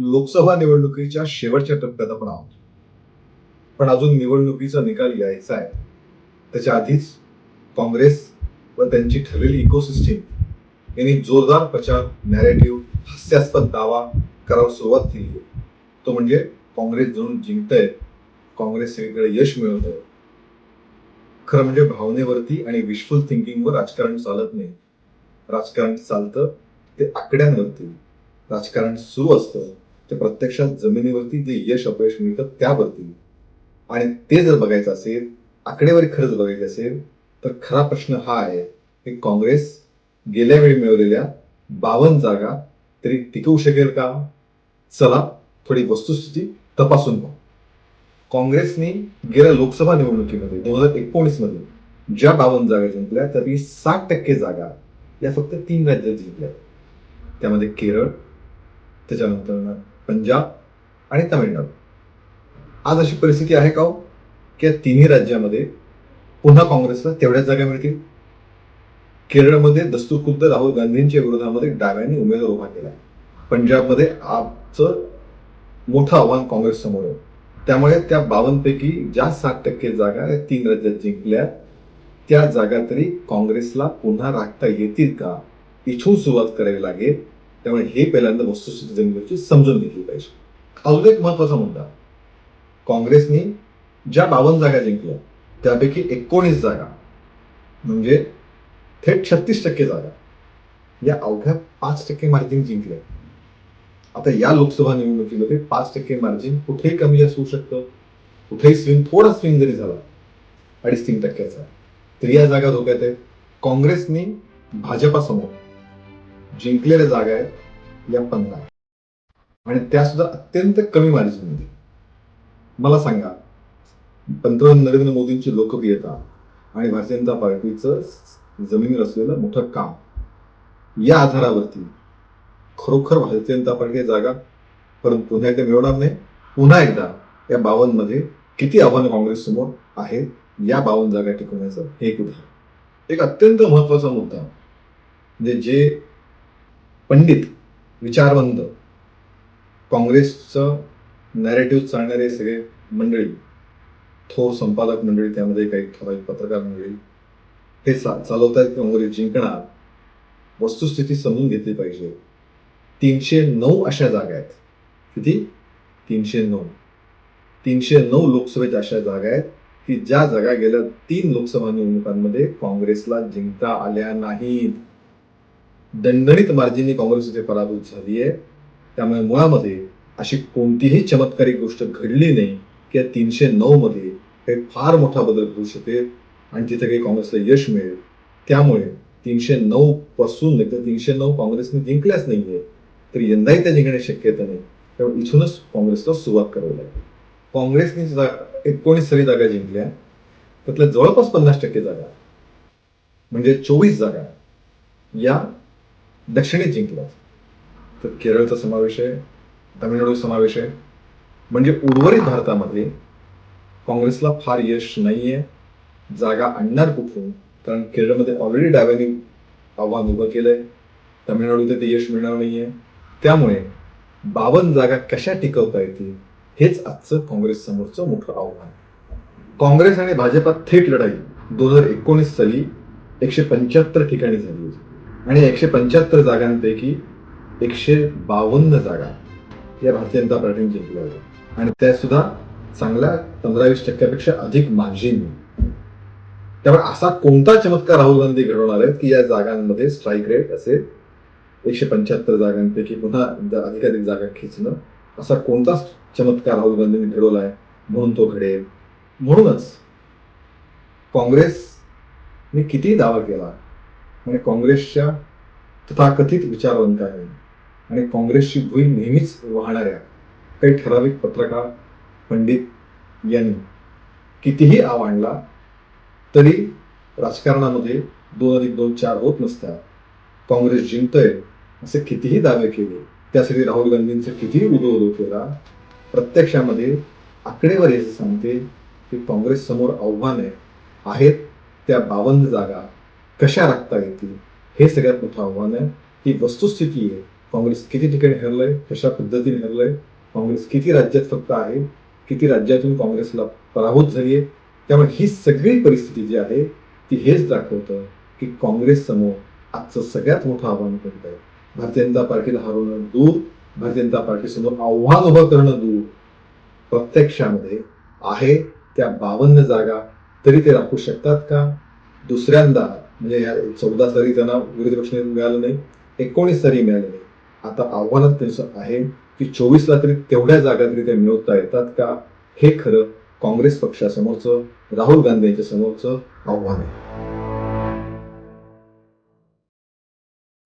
लोकसभा निवडणुकीच्या शेवटच्या टप्प्यात आपण आहोत. पण अजून निवडणुकीचा निकाल यायचा आहे. त्याच्या आधीच काँग्रेस व त्यांची ठरलेली इकोसिस्टीम यांनी जोरदार प्रचार नॅरेटिव्ह हास्यास्पद दावा करायला सुरुवात केली. तो म्हणजे काँग्रेस जणून जिंकतंय काँग्रेस सगळीकडे यश मिळवत आहे खरं म्हणजे भावनेवरती आणि विशफुल थिंकिंगवर राजकारण चालत नाही. राजकारण चालतं ते आकड्यांवरती. राजकारण सुरू असतं. ते प्रत्यक्षात जमिनीवरती जे यश अपयश मिळतं त्यावरती. आणि ते जर बघायचं असेल आकडेवारी खरंच बघायची असेल तर खरा प्रश्न हा आहे की काँग्रेस गेल्या वेळी मिळवलेल्या बावन्न जागा तरी टिकवू शकेल का? चला थोडी वस्तुस्थिती तपासून पाहू. काँग्रेसने गेल्या लोकसभा निवडणुकीमध्ये दोन हजार एकोणीसमध्ये ज्या बावन्न जागा जिंकल्या तरी साठ टक्के जागा या फक्त तीन राज्यात जिंकल्या. त्यामध्ये केरळ त्याच्यानंतर पंजाब आणि तामिळनाडू. आज अशी परिस्थिती आहे का हो? की या तिन्ही राज्यामध्ये पुन्हा काँग्रेसला तेवढ्याच जागा मिळतील? केरळमध्ये दस्तुखुद्द राहुल गांधींच्या विरोधामध्ये डाव्याने उमेदवार उभा केला पंजाबमध्ये आपचं मोठं आव्हान काँग्रेस समोर आहे. त्यामुळे त्या बावनपैकी ज्या सात टक्के जागा या तीन राज्यात जिंकल्या त्या जागा तरी काँग्रेसला पुन्हा राखता येतील का? इथून सुरुवात करावी लागेल. त्यामुळे हे पहिल्यांदा वस्तुस्थिती जमिनीवरची समजून घेतली पाहिजे. अजून एक महत्त्वाचा मुद्दा. काँग्रेसने ज्या बावन्न जागा जिंकल्या त्यापैकी एकोणीस जागा म्हणजे थेट छत्तीस टक्के जागा या अवघ्या पाच टक्के मार्जिन जिंकल्या. आता या लोकसभा निवडणुकीमध्ये पाच टक्के मार्जिन कुठेही कमी जास्त होऊ शकतं. कुठेही स्विंग थोडा स्विंग जरी झाला अडीच तीन टक्क्याचा तर या जागा धोक्यात आहेत. काँग्रेसने भाजपासमोर जिंकलेल्या जागा आहेत या पंधरा. आणि त्या सुद्धा अत्यंत कमी मार्जिनमध्ये. मला सांगा पंतप्रधान नरेंद्र मोदींची लोकप्रियता आणि भारतीय जनता पार्टीचं जमिनीवर असलेलं मोठं काम या आधारावरती खरोखर भारतीय जनता पार्टी जागा परंतु पुन्हा एकदा मिळवणार नाही. पुन्हा एकदा या बावनमध्ये किती आव्हानं काँग्रेस समोर आहेत या बावन्न जागा टिकवण्याचं हे एक उदाहरण. एक अत्यंत महत्त्वाचा मुद्दा म्हणजे जे पंडित विचारवंत काँग्रेसचं नॅरेटिव्ह चालणारे सगळे मंडळी थोर संपादक मंडळी त्यामध्ये काही ठराविक पत्रकार मंडळी हे चा- चालवत आहेत काँग्रेस जिंकणार वस्तुस्थिती समजून घेतली पाहिजे. तीनशे नऊ अशा जागा आहेत. किती? तीनशे नऊ. तीनशे नऊ लोकसभेच्या अशा जागा आहेत की ज्या जागा गेल्या तीन लोकसभा निवडणुकांमध्ये काँग्रेसला जिंकता आल्या नाहीत. दणदणीत मार्जिनने काँग्रेस इथे पराभूत झाली आहे. त्यामुळे मुळामध्ये अशी कोणतीही चमत्कारिक गोष्ट घडली नाही की या तीनशे नऊ मध्ये काही फार मोठा बदल घडू शकेल आणि तिथे काही काँग्रेसला यश मिळेल. त्यामुळे तीनशे नऊ पासून नाही तर तीनशे नऊ काँग्रेसने जिंकल्याच नाहीये. तर यंदाही त्या जिंकण्याची शक्यता नाही. त्यामुळे इथूनच काँग्रेसला सुरुवात करावी लागेल. काँग्रेसने एकोणीस तरी जागा जिंकल्या. त्यातल्या जवळपास पन्नास टक्के जागा. म्हणजे चोवीस जागा. या दक्षिणेत जिंकलं. तर केरळचा समावेश आहे तामिळनाडू समावेश आहे. म्हणजे उर्वरित भारतामध्ये काँग्रेसला फार यश नाही आहे जागा आणणार कुठून? कारण केरळमध्ये ऑलरेडी डाव्यांनी आव्हान उभं केलं आहे तामिळनाडूत ते यश मिळणार नाही आहे त्यामुळे बावन्न जागा कशा टिकवता येतील हेच आजचं काँग्रेस समोरचं मोठं आव्हान. काँग्रेस आणि भाजपात थेट लढाई दोन हजार एकोणीस साली एकशे पंच्याहत्तर ठिकाणी झाली होती. आणि एकशे पंच्याहत्तर जागांपैकी एकशे बावन्न जागा या भारतीय जनता पार्टीने जिंकल्या होत्या. आणि त्या सुद्धा चांगल्या पंधरा वीस टक्क्यापेक्षा अधिक मार्जिन त्यामुळे असा कोणता चमत्कार राहुल गांधी घडवणार आहेत की या जागांमध्ये स्ट्राईक रेट असेल एकशे पंच्याहत्तर जागांपैकी पुन्हा अधिकाधिक जागा खेचणं असा कोणताच चमत्कार राहुल गांधींनी घडवला आहे म्हणून तो घडेल? म्हणूनच काँग्रेसने किती दावा केला? आणि काँग्रेसच्या तथाकथित विचारवंत आहे आणि काँग्रेसची भुई नेहमीच वाहणाऱ्या काही ठराविक पत्रकार पंडित यांनी कितीही आव आणला तरी राजकारणामध्ये दोन अधिक दोन चार होत नसतात. काँग्रेस जिंकतंय असे कितीही दावे केले त्यासाठी राहुल गांधींचे कितीही उदो उदो केला प्रत्यक्षामध्ये आकडेवारी असं सांगते की काँग्रेस समोर आव्हाने आहेत त्या बावन्न जागा कशा राखता येतील? हे सगळ्यात मोठं आव्हान आहे. ही वस्तुस्थिती आहे. काँग्रेस किती ठिकाणी हरलंय? कशा पद्धतीने हरलंय? काँग्रेस किती राज्यात फक्त आहे? किती राज्यातून काँग्रेसला पराभूत झाली आहे? त्यामुळे ही सगळी परिस्थिती जी आहे ती हेच दाखवतं की काँग्रेस समोर आजचं सगळ्यात मोठं आव्हान कोणतं आहे. भारतीय जनता पार्टीला हरवणं दूर भारतीय जनता पार्टीसमोर आव्हान उभं करणं दूर प्रत्यक्षामध्ये आहे त्या बावन्न जागा तरी ते राखू शकतात का? दुसऱ्यांदा म्हणजे या चौदा सरी त्यांना विरोधी पक्षाने मिळालं नाही एकोणीस सरी मिळाली नाही. आता आव्हानच त्यांचं आहे की चोवीसला तरी तेवढ्या जागा तरी ते मिळवता येतात का? हे खरं काँग्रेस पक्षासमोरचं राहुल गांधी यांच्या समोरचं आव्हान आहे.